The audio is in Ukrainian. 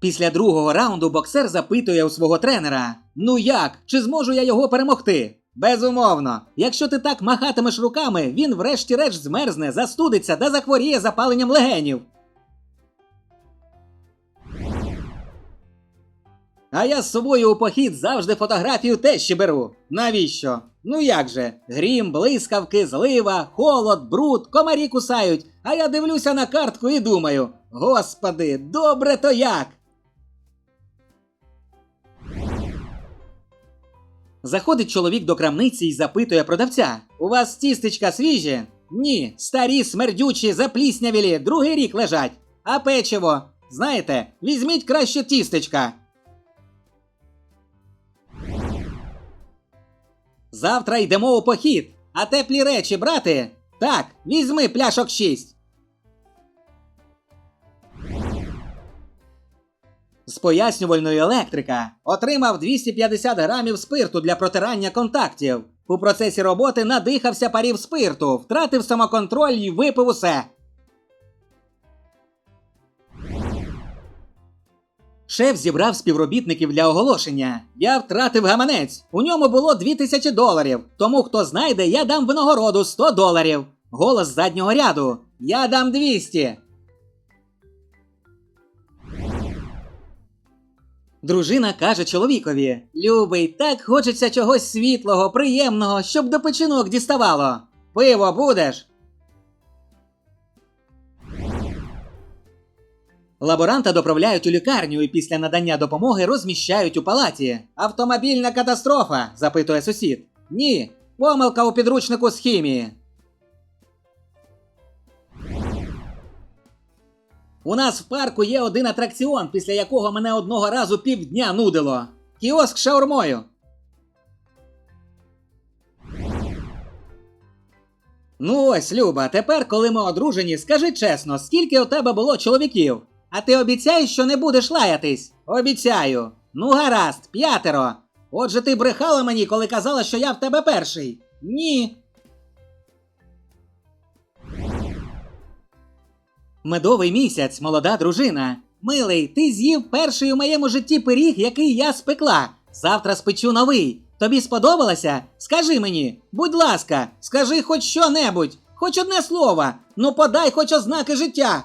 Після другого раунду боксер запитує у свого тренера: Ну як? Чи зможу я його перемогти? Безумовно, якщо ти так махатимеш руками, він врешті-решт змерзне, застудиться та захворіє запаленням легенів. А я з собою у похід завжди фотографію тещі беру. Навіщо? Ну як же? Грім, блискавки, злива, холод, бруд, комарі кусають. А я дивлюся на картку і думаю: Господи, добре то як! Заходить чоловік до крамниці і запитує продавця: У вас тістечка свіжі? Ні, старі, смердючі, запліснявілі, другий рік лежать. А печиво? Знаєте, візьміть краще тістечка. Завтра йдемо у похід. А теплі речі брати? Так, візьми пляшок шість. З пояснювальної електрика отримав 250 грамів спирту для протирання контактів. У процесі роботи надихався парів спирту, втратив самоконтроль і випив усе. Шеф зібрав співробітників для оголошення. Я втратив гаманець. У ньому було 2000 доларів. Тому хто знайде, я дам винагороду 100 доларів. Голос заднього ряду. Я дам 200. Дружина каже чоловікові: Любий, так хочеться чогось світлого, приємного, щоб до печінок діставало. Пиво будеш? Лаборанта доправляють у лікарню і після надання допомоги розміщають у палаті. Автомобільна катастрофа? запитує сусід. Ні. Помилка у підручнику з хімії. У нас в парку є один атракціон, після якого мене одного разу півдня нудило. Кіоск шаурмою. Ну ось, Люба, тепер, коли ми одружені, скажи чесно, скільки у тебе було чоловіків? А ти обіцяєш, що не будеш лаятись? Обіцяю. Ну, гаразд, п'ятеро. Отже, ти брехала мені, коли казала, що я в тебе перший. Ні. Медовий місяць, молода дружина. Милий, ти з'їв перший у моєму житті пиріг, який я спекла. Завтра спечу новий. Тобі сподобалося? Скажи мені, будь ласка, скажи хоч що-небудь, хоч одне слово. Ну подай хоч ознаки життя.